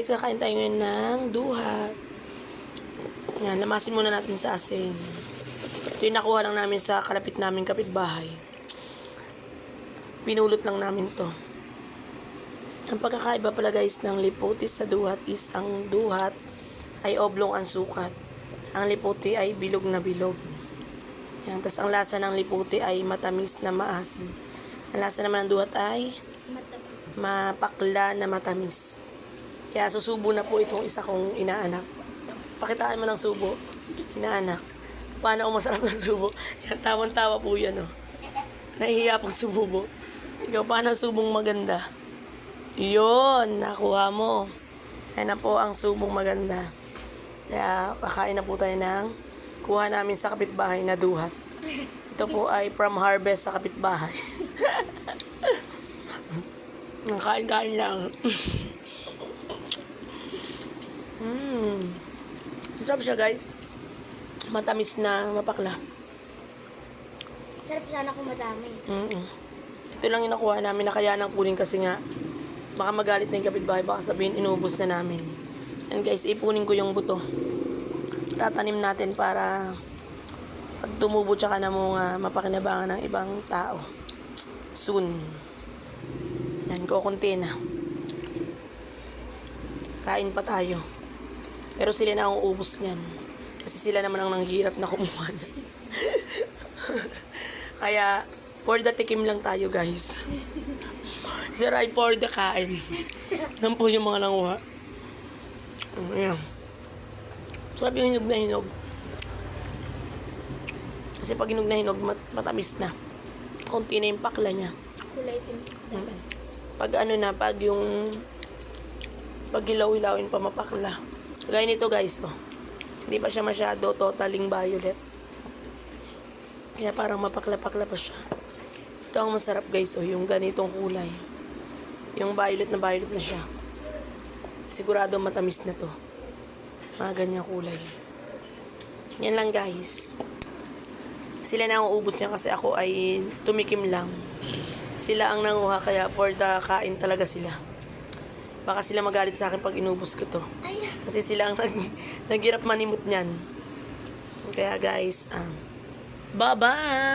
Kakain tayo ngayon ng duhat. Yan, lamasin muna natin sa asin. Ito yung nakuha lang namin sa kalapit namin kapitbahay. Pinulot lang namin to. Ang pagkakaiba pala guys ng lipotis sa duhat is ang duhat ay oblong ang sukat. Ang liputi ay bilog na bilog. Yan, tapos ang lasa ng liputi ay matamis na maasim. Ang lasa naman ng duhat ay mapakla na matamis. Kaya susubo na po itong isa kong inaanak. Pakitaan mo ng subo, inaanak. Paano ang masarap ng subo? Yan, tawang-tawa po yan, oh. Nahihiya pong sububo. Ikaw, paano subong maganda? Yun, nakuha mo. Yan na po ang subong maganda. Kaya kakain na po tayo ng kuha namin sa kapitbahay na duhat. Ito po ay from harvest sa kapitbahay. Kain-kain lang. Mmm. Masarap siya guys. Matamis na mapakla. Sarap sana kung madami. Mm Ito lang yung nakuha namin na kaya nang kunin kasi nga baka magalit na yung kapitbahay baka sabihin inubos na namin. And guys, ipunin ko yung buto. Tatanim natin para pag tumubo tsaka na mga mapakinabangan ng ibang tao. Soon. Yan, kukunti na. Kain pa tayo. Pero sila na ang uubos niyan. Kasi sila naman ang nanghirap na kumuha. Kaya, for the tikim lang tayo, guys. Sir, ay for the kain. Yan po yung mga nanguha. Ayan. Sabi yung hinog na hinog. Kasi pag hinog na hinog, mat- matamis na. Konti na yung pakla niya. Kulay itim. Mm. Pag ano na, pag yung pag hilaw-hilawin pa mapakla. Gaya nito guys, oh. Hindi pa siya masyado totaling violet. Kaya parang mapakla-pakla pa siya. Ito ang masarap guys, oh, yung ganitong kulay. Yung violet na violet na siya. Sigurado matamis na to. Mga ganyang kulay. Yan lang guys. Sila na ang ubos niya kasi ako ay tumikim lang. Sila ang nanguha kaya for the kain talaga sila. Baka sila magalit sa akin pag inubos ko to. Kasi sila ang nag, naghirap manimot niyan. Kaya guys, um, bye-bye!